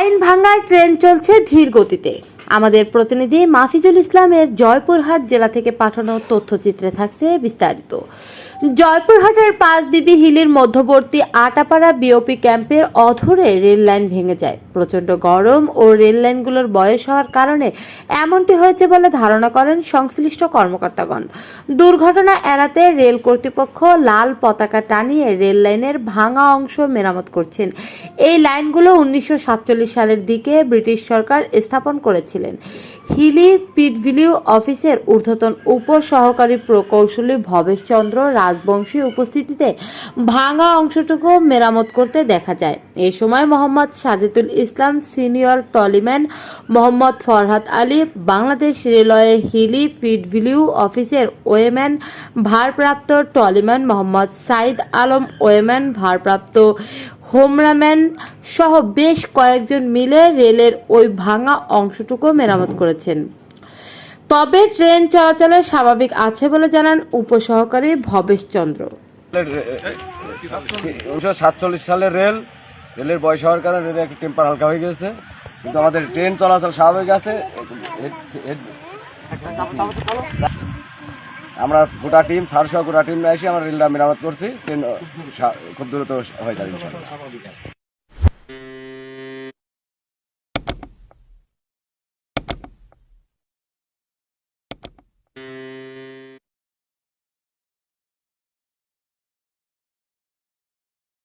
Line ভাঙার train চলছে ধীর গতিতে। আমাদের প্রতিনিধি মাফিজুল ইসলামের জয়পুরহাট জেলা থেকে পাঠানো তথ্যচিত্রে থাকছে বিস্তারিত। জয়পুরহাটের পাঁচ বিবি হিলির মধ্যবর্তী আটাপাড়া বিওপি ক্যাম্পের অধরে রেল লাইন ভেঙে যায়। প্রচণ্ড গরম ও রেল লাইনগুলোর বয়স হওয়ার কারণে এমনটি হয়েছে বলে ধারণা করেন সংশ্লিষ্ট কর্মকর্তাগণ। দুর্ঘটনা এড়াতে রেল কর্তৃপক্ষ লাল পতাকা টানিয়ে রেল লাইনের ভাঙা অংশ মেরামত করছেন। এই লাইনগুলো উনিশশো সাতচল্লিশ সালের দিকে ব্রিটিশ সরকার স্থাপন করেছিলেন। হিলি পিটভিলিউ অফিসের ঊর্ধ্বতন উপসহকারী প্রকৌশলী ভবেশচন্দ্র রাজবংশী উপস্থিতিতে ভাঙা অংশটুকু মেরামত করতে দেখা যায়। এই সময় Mohammad Sajedul Islam, senior trolleyman Mohammad Farhad Ali, Bangladesh railway Hili ফিডভিলিউ অফিসের ওয়েম্যান, ভারপ্রাপ্ত টলিম্যান মোহাম্মদ সাইদ আলম, ওয়েম্যান, ভারপ্রাপ্ত হোমরাম্যান সহ বেশ কয়েকজন মিলে রেলের ওই ভাঙা অংশটুকু মেরামত করেছেন। তবে ট্রেন চলাচলে স্বাভাবিক আছে বলে জানান উপসহকারী ভবেশ চন্দ্র। উনিশশো সাতচল্লিশ সালের রেল, রেলের বয়স হওয়ার কারণে রেলের একটা টেম্পার হালকা হয়ে গেছে। কিন্তু আমাদের ট্রেন চলাচল স্বাভাবিক আছে। আমরা গোটা টিম সারসহ গোটা টিম এসে আমরা রেলটা মেরামত করছি। ট্রেন খুব দ্রুত হয়ে যাবে